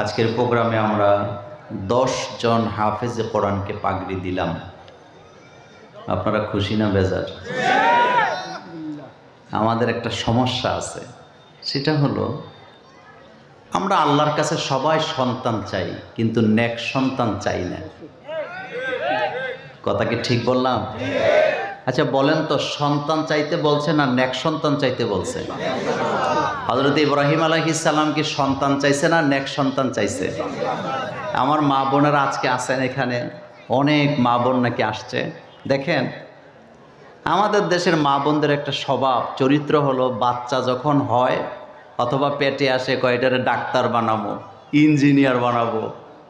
আজকের প্রোগ্রামে আমরা দশ জন হাফেজে কোরআনকে পাগড়ি দিলাম। আপনারা খুশি না বেজার? আমাদের একটা সমস্যা আছে। সেটা হলো, আমরা আল্লাহর কাছে সবাই সন্তান চাই, কিন্তু নেক সন্তান চাই না। কথা কি ঠিক বললাম? আচ্ছা বলেন তো, সন্তান চাইতে বলছে না নেক সন্তান চাইতে বলছে? হজরত ইব্রাহিম আলহিসাল্লাম কি সন্তান চাইছে না নেক সন্তান চাইছে? আমার মা বোনেরা আজকে আসেন এখানে, অনেক মা বোন নাকি আসছে। দেখেন, আমাদের দেশের মা বোনদের একটা স্বভাব, চরিত্র হলো বাচ্চা যখন হয় অথবা পেটে আসে কয়টারে ডাক্তার বানাবো, ইঞ্জিনিয়ার বানাবো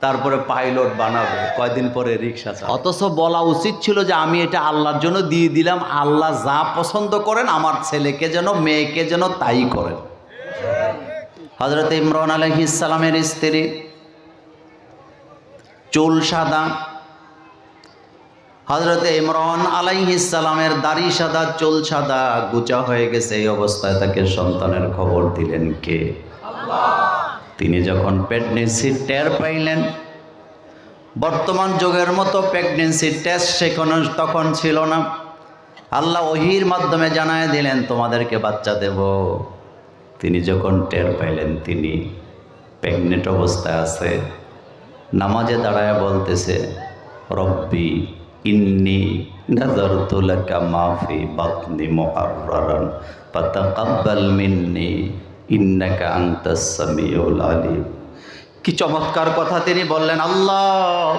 তারপরে পাইলট বানাবে, কয়দিন পরে রিক্সা অথচ বলা উচিত ছিল যে আমি এটা আল্লাহর জন্য দিয়ে দিলাম, আল্লাহ যা পছন্দ করেন, আমার ছেলেকে যেন, মেয়েকে যেন তাই করেন। হজরত ইমরান আলহিসালামের স্ত্রী, চুল সাদা। হজরতে ইমরান আলাইহিসালামের দাড়ি সাদা, চুল সাদা, গুচা হয়ে গেছে, এই অবস্থায় তাকে সন্তানের খবর দিলেন কে? তিনি যখন প্রেগনেন্সি টের পাইলেন, বর্তমান যুগের মতো প্রেগনেন্সি টেস্ট সেখানে তখন ছিল না। আল্লাহ ওহির মাধ্যমে জানায় দিলেন, তোমাদেরকে বাচ্চা দেব। তিনি যখন টের পাইলেন, তিনি প্রেগনেন্ট অবস্থায় আছে। নামাজে দাঁড়ায় বলতেছে, রব্বি ইন্নি নাজারতু লাকা মাফি বাতনি মুহাররারান ফাতাকাব্বাল মিন্নি ইন্নাকা আনতাস আলিম। কি চমৎকার কথা তিনি বললেন, আল্লাহ,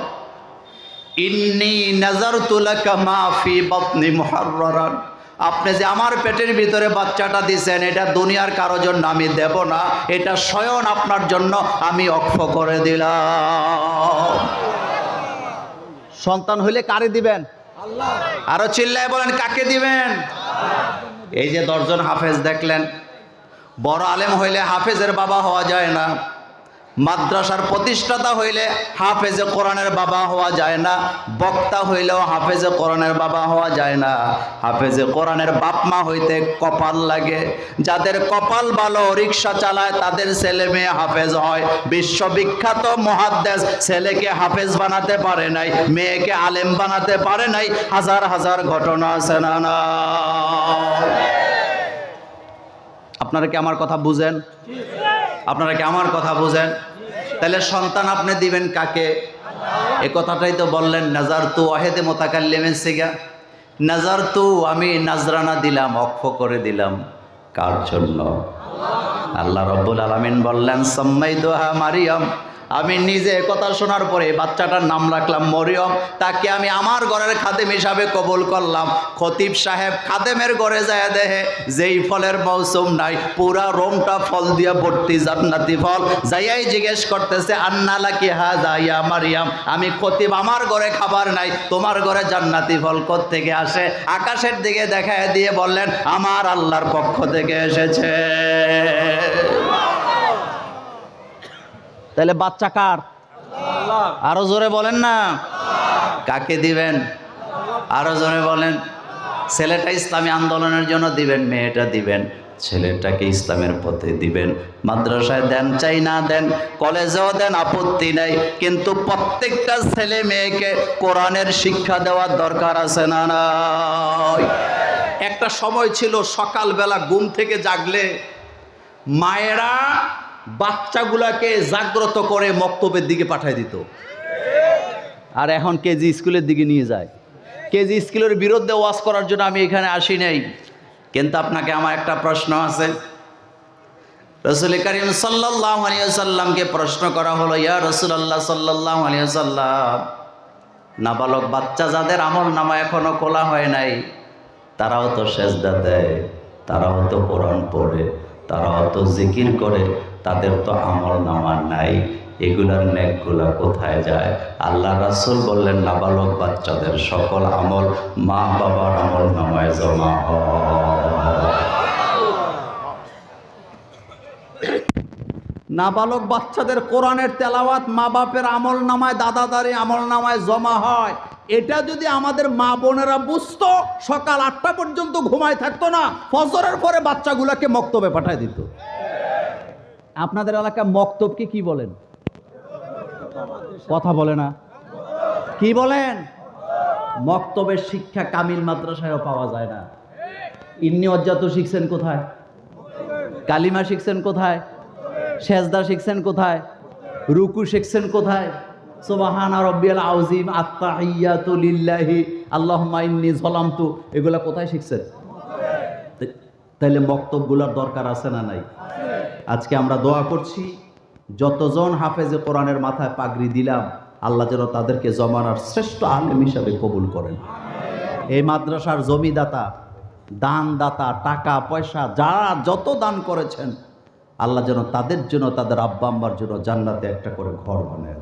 ইন্নি নাজারতু লাকা মাফি বাতনি মুহাররারান। আপনি যে আমার পেটের ভিতরে বাচ্চাটা দিছেন, এটা দুনিয়ার কারও জন্য আমি দেব না, এটা স্বয়ং আপনার জন্য আমি অক্ষ করে দিলাম। সন্তান হইলে কারে দিবেন? আরও চিল্লায় বলেন, কাকে দিবেন? এই যে দশজন হাফেজ দেখলেন বড় আলেম হইলে হাফেজের বাবা হওয়া যায় না। মাদ্রাসার প্রতিষ্ঠাতা হইলে হাফেজে কোরআনের বাবা হওয়া যায় না। বক্তা হইলেও হাফেজে কোরআনের বাবা হওয়া যায় না। হাফেজে কোরআনের বাপমা হইতে কপাল লাগে। যাদের কপাল ভালো, রিক্সা চালায়, তাদের ছেলে মেয়ে হাফেজ হয়। বিশ্ববিখ্যাত মহাদ্দেশ ছেলেকে হাফেজ বানাতে পারে নাই, মেয়েকে আলেম বানাতে পারে নাই। হাজার হাজার ঘটনা আছে না। আপনারা কি আমার কথা বুঝেন? আপনারা কি আমার কথা বুঝেন? তাহলে সন্তান আপনি দিবেন কাকে? এ কথাটাই তো বললেন নাজার তু ওয়াহেদে মোতাকাল্লিমের সিগা। নাজার তু আমি নাজরানা দিলাম অক্ষ করে দিলাম। কার জন্য? আল্লাহ রব্বুল আলমিন বললেন সম্মাই দোহা মারিয়াম। আমি নিজে কথা শোনার পরে বাচ্চাটার নাম রাখলাম মরিয়ম। তাকে আমি আমার ঘরের খাদেম হিসাবে কবুল করলাম। খতিব সাহেব খাদেমের ঘরে যায় দেহে যেই ফলের মৌসুম নাই, পুরা রোমটা ফল দিয়ে ভর্তি জান্নাতি ফল। যাইয়াই জিজ্ঞেস করতেছে আন্নালা কি হা যাইয়া মারিয়াম? আমি খতিব, আমার ঘরে খাবার নাই, তোমার ঘরে জান্নাতি ফল থেকে আসে? আকাশের দিকে দেখায় দিয়ে বললেন, আমার আল্লাহর পক্ষ থেকে এসেছে। তাহলে বাচ্চা কার? আরও জোরে বলেন না। কাকে দিবেন? আরও জোরে বলেন। ছেলেটা ইসলামী আন্দোলনের জন্য দিবেন, মেয়েটা দিবেন। ছেলেটাকে ইসলামের পথে দিবেন। মাদ্রাসায় দেন, চাই না দেন, কলেজেও দেন, আপত্তি নাই। কিন্তু প্রত্যেকটা ছেলে মেয়েকে কোরআনের শিক্ষা দেওয়ার দরকার আছে না একটা সময় ছিল সকালবেলা ঘুম থেকে জাগলে মায়েরা বাচ্চাগুলাকে জাগ্রত করে মক্তবের দিকে পাঠায় দিত। আর এখন কেজি স্কুলের দিকে নিয়ে যায়। কেজি স্কুলের বিরুদ্ধে ওয়াজ করার জন্য আমি এখানে আসি নাই। কিন্তু আপনাকে আমার একটা প্রশ্ন আছে। রসুল করিম সাল্লাহ সাল্লামকে প্রশ্ন করা হলো, ইয়া রসুল আল্লাহ সাল্লাহ সাল্লাম নাবালক বাচ্চা যাদের আমল নামা এখনও খোলা হয় নাই, তারাও তো সেজদা দেয়, তারাও তো কোরআন পড়ে, তারাও তো জিকির করে তাদের তো আমল নামা নাই। এগুলার নেকগুলা কোথায় যায়? আল্লাহ রাসুল বললেন, নাবালক বাচ্চাদের সকল আমল মা বাবার আমল নামায় জমা নাবালক বাচ্চাদের কোরআনের তেলাওয়াত মা বাপের আমল নামায় দাদাদারি আমল নামায় জমা হয়। এটা যদি আমাদের মা বোনেরা বুঝতো, সকাল আটটা পর্যন্ত ঘুমায় থাকতো না, ফজরের পরে বাচ্চাগুলোকে মক্তবে পাঠায় দিত। আপনাদের এলাকায় মক্তবকে কি বলেন? কথা বলে না। কি বলেন? মক্তবের শিক্ষা কামিল মাদ্রাসায়ও পাওয়া যায় না। ইন্নি অজ্জাত শিখছেন কোথায়? কালিমা শিখছেন কোথায়? সেজদা শিখছেন কোথায়? রুকু শিখছেন কোথায়? সুবহানা রব্বিয়াল আউজিম আত্তাহিয়াতু লিল্লাহি। আল্লাহুম্মা ইন্নী যালামতু এগুলা কোথায় শিখছেন? তাইলে বক্তব্যগুলোর দরকার আছে না নাই? আজকে আমরা দোয়া করছি, যতজন হাফেজে কোরআনের মাথায় পাগড়ি দিলাম, আল্লাহ যেন তাদেরকে জমানার শ্রেষ্ঠ আলেম হিসাবে কবুল করেন। এই মাদ্রাসার জমিদাতা দান দাতা টাকা, পয়সা যারা যত দান করেছেন, আল্লাহ যেন তাদের জন্য, তাদের আব্বা আম্বার জন্য জান্নাতে একটা করে ঘর বানায়